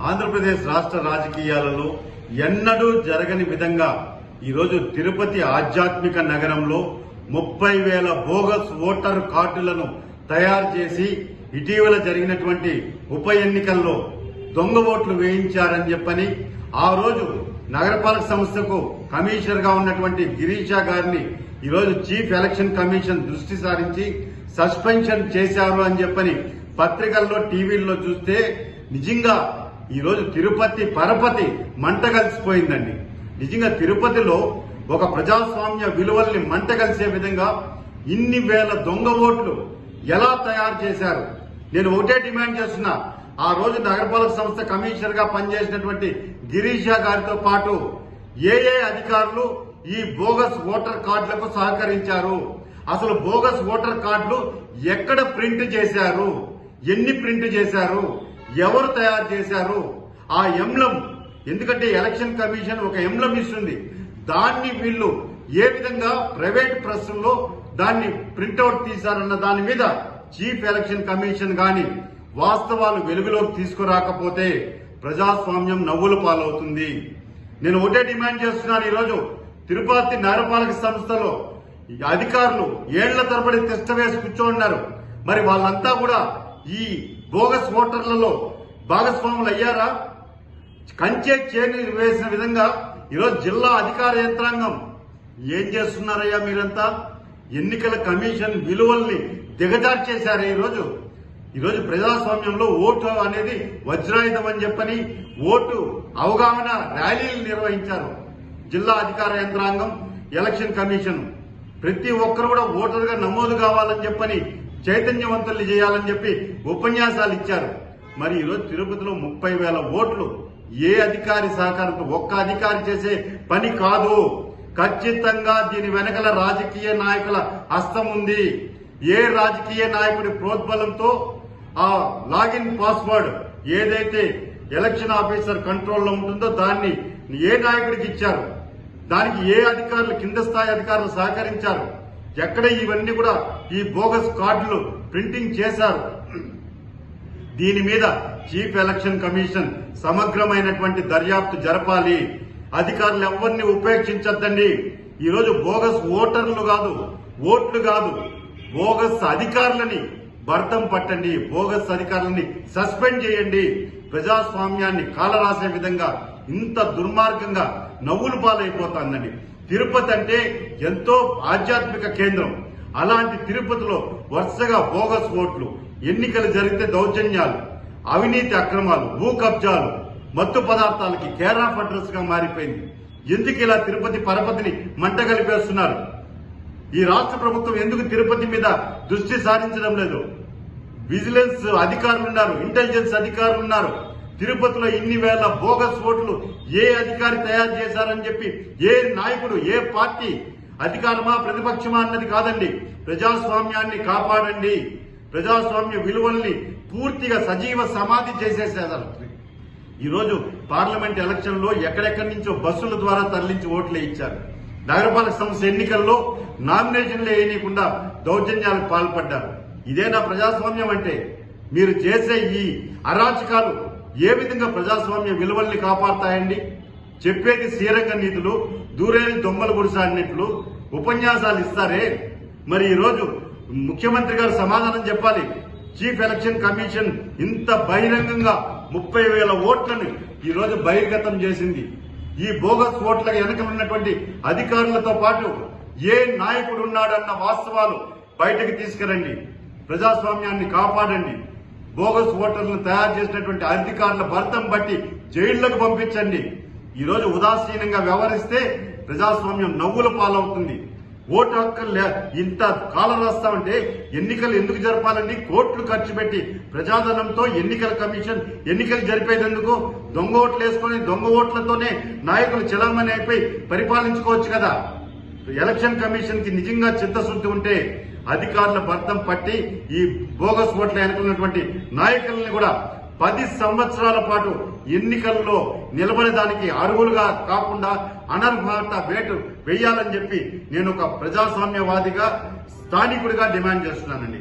ఆంధ్రప్రదేశ్ రాష్ట్ర రాజకీయాలలో ఎన్నడూ జరగని విధంగా ఈరోజు తిరుపతి ఆధ్యాత్మిక నగరంలో ముప్పై వేల బోగస్ ఓటర్ కార్డులను తయారు చేసి ఇటీవల జరిగినటువంటి ఉప ఎన్నికల్లో దొంగ ఓట్లు వేయించారని చెప్పని ఆ రోజు నగరపాలక సంస్థకు కమిషనర్గా ఉన్నటువంటి గిరీషా గారిని ఈరోజు చీఫ్ ఎలక్షన్ కమిషన్ దృష్టి సారించి సస్పెన్షన్ చేశారు అని చెప్పని పత్రికల్లో టీవీల్లో చూస్తే నిజంగా ఈరోజు తిరుపతి పరపతి మంట కలిసిపోయిందండి. నిజంగా తిరుపతిలో ఒక ప్రజాస్వామ్య విలువల్ని మంట కలిసే విధంగా ఇన్ని వేల దొంగ ఓట్లు ఎలా తయారు చేశారు? నేను ఒకటే డిమాండ్ చేస్తున్నా. ఆ రోజు నగరపాలక సంస్థ కమిషనర్గా పనిచేసినటువంటి గిరీష గారితో పాటు ఏ ఏ అధికారులు ఈ బోగస్ ఓటర్ కార్డులకు సహకరించారు? అసలు బోగస్ ఓటర్ కార్డులు ఎక్కడ ప్రింట్ చేశారు? ఎన్ని ప్రింట్ చేశారు? ఎవరు తయారు చేశారు? ఆ ఎంలం ఎందుకంటే ఎలక్షన్ కమిషన్ ఒక ఎంలం ఇస్తుంది. దాన్ని వీళ్ళు ఏ విధంగా ప్రైవేట్ ప్రెస్లో దాన్ని ప్రింట్అవుట్ తీశారన్న దాని మీద చీఫ్ ఎలక్షన్ కమిషన్ గాని వాస్తవాలు వెలుగులోకి తీసుకురాకపోతే ప్రజాస్వామ్యం నవ్వుల పాలవుతుంది. నేను ఒకటే డిమాండ్ చేస్తున్నాను ఈరోజు. తిరుపతి నగరపాలక సంస్థలో అధికారులు ఏళ్ళ తరబడి తిష్ట వేసి కూర్చోన్నారు మరి వాళ్ళంతా కూడా ఈ బోగస్ ఓటర్లలో భాగస్వాములు అయ్యారా? కంచె చేని వేసిన విధంగా ఈరోజు జిల్లా అధికార యంత్రాంగం ఏం చేస్తున్నారయ్యా మీరంతా? ఎన్నికల కమిషన్ విలువల్ని దిగజార్చేశారు ఈరోజు. ఈరోజు ప్రజాస్వామ్యంలో ఓటు అనేది వజ్రాయుధం అని చెప్పని ఓటు అవగాహన ర్యాలీలు నిర్వహించారు జిల్లా అధికార యంత్రాంగం ఎలక్షన్ కమిషన్. ప్రతి ఒక్కరు కూడా ఓటర్గా నమోదు కావాలని చెప్పని చైతన్యవంతుల్ని చేయాలని చెప్పి ఉపన్యాసాలు ఇచ్చారు. మరి ఈరోజు తిరుపతిలో ముప్పై వేల ఓట్లు ఏ అధికారి సహకారంతో ఒక్క అధికారి చేసే పని కాదు. ఖచ్చితంగా దీని వెనకల రాజకీయ నాయకుల హస్తం ఉంది. ఏ రాజకీయ నాయకుడి ప్రోద్బలంతో ఆ లాగిన్ పాస్వర్డ్ ఏదైతే ఎలక్షన్ ఆఫీసర్ కంట్రోల్లో ఉంటుందో దాన్ని ఏ నాయకుడికి ఇచ్చారు? దానికి ఏ అధికారులు కింద స్థాయి అధికారులు సహకరించారు? ఎక్కడ ఇవన్నీ కూడా ఈ బోగస్ కార్డులు ప్రింటింగ్ చేశారు. దీని మీద చీఫ్ ఎలక్షన్ కమిషన్ సమగ్రమైనటువంటి దర్యాప్తు జరపాలి. అధికారులు ఎవరిని ఉపేక్షించద్దండి? ఈరోజు బోగస్ ఓటర్లు కాదు ఓట్లు కాదు బోగస్ అధికారులని భర్తం పట్టండి బోగస్ అధికారులని సస్పెండ్ చేయండి. ప్రజాస్వామ్యాన్ని కాలరాసే విధంగా ఇంత దుర్మార్గంగా నవ్వులు పాలైపోతుందండి. తిరుపతి అంటే ఎంతో ఆధ్యాత్మిక కేంద్రం. అలాంటి తిరుపతిలో వరుసగా బోగస్ ఓట్లు ఎన్నికలు జరిగితే దౌర్జన్యాలు అవినీతి అక్రమాలు భూ కబ్జాలు మత్తు పదార్థాలకి కేర్ ఆఫ్ అడ్రస్గా మారిపోయింది. ఎందుకు ఇలా తిరుపతి పరపతిని మంట కలిపేస్తున్నారు? ఈ రాష్ట్ర ప్రభుత్వం ఎందుకు తిరుపతి మీద దృష్టి సారించడం లేదు? విజిలెన్స్ అధికారులు ఉన్నారు ఇంటెలిజెన్స్ అధికారులు ఉన్నారు తిరుపతిలో ఇన్ని వేల బోగస్ ఓట్లు ఏ అధికారి తయారు చేశారని చెప్పి ఏ నాయకుడు ఏ పార్టీ అధికారమా ప్రతిపక్షమా అన్నది కాదండి. ప్రజాస్వామ్యాన్ని కాపాడండి. ప్రజాస్వామ్య విలువల్ని పూర్తిగా సజీవ సమాధి చేసేసారు ఈరోజు పార్లమెంట్ ఎలక్షన్లో ఎక్కడెక్కడి నుంచో బస్సుల ద్వారా తరలించి ఓట్లు ఇచ్చారు. నగరపాలక సంస్థ ఎన్నికల్లో నామినేషన్లు వేయనీయకుండా దౌర్జన్యాలకు పాల్పడ్డారు. ఇదేనా ప్రజాస్వామ్యం అంటే. మీరు చేసే ఈ అరాచకాలు ఏ విధంగా ప్రజాస్వామ్య విలువల్ని కాపాడతాయండి? చెప్పేది శ్రీరంగ నీతులు దూరేని దొమ్మలు గుడిసాడినట్లు ఉపన్యాసాలు ఇస్తారే? మరి ఈరోజు ముఖ్యమంత్రి గారు సమాధానం చెప్పాలి. చీఫ్ ఎలక్షన్ కమిషన్ ఇంత బహిరంగంగా ముప్పై వేల ఓట్లను ఈరోజు బహిర్గతం చేసింది. ఈ బోగస్ ఓట్ల వెనక ఉన్నటువంటి అధికారులతో పాటు ఏ నాయకుడు ఉన్నాడన్న వాస్తవాలు బయటకు తీసుకురండి. ప్రజాస్వామ్యాన్ని కాపాడండి. బోగస్ ఓటర్లను తయారు చేసినటువంటి అధికారుల భర్తం బట్టి జైళ్ళకు పంపించండి. ఈ రోజు ఉదాసీనంగా వ్యవహరిస్తే ప్రజాస్వామ్యం నవ్వుల పాలవుతుంది. ఓటు హక్కులు లే- ఇంత కాలం రాస్తామంటే ఎన్నికలు ఎందుకు జరపాలండి? కోట్లు ఖర్చు పెట్టి ప్రజాధనంతో ఎన్నికల కమిషన్ ఎన్నికలు జరిపేందుకు దొంగ ఓట్లు వేసుకొని దొంగ ఓట్లతోనే నాయకులు చెలామణి అయిపోయి పరిపాలించుకోవచ్చు కదా. ఎలక్షన్ కమిషన్కి నిజంగా చిత్తశుద్ధి ఉంటే అధికారుల భర్తం పట్టి ఈ బోగస్ ఓట్ల ఎన్నుకున్నటువంటి నాయకుల్ని కూడా పది సంవత్సరాల పాటు ఎన్నికల్లో నిలబడేదానికి అర్హులుగా కాకుండా అనర్హత వేటు వేయాలని చెప్పి నేను ఒక ప్రజాస్వామ్యవాదిగా స్థానికుడిగా డిమాండ్ చేస్తున్నానండి.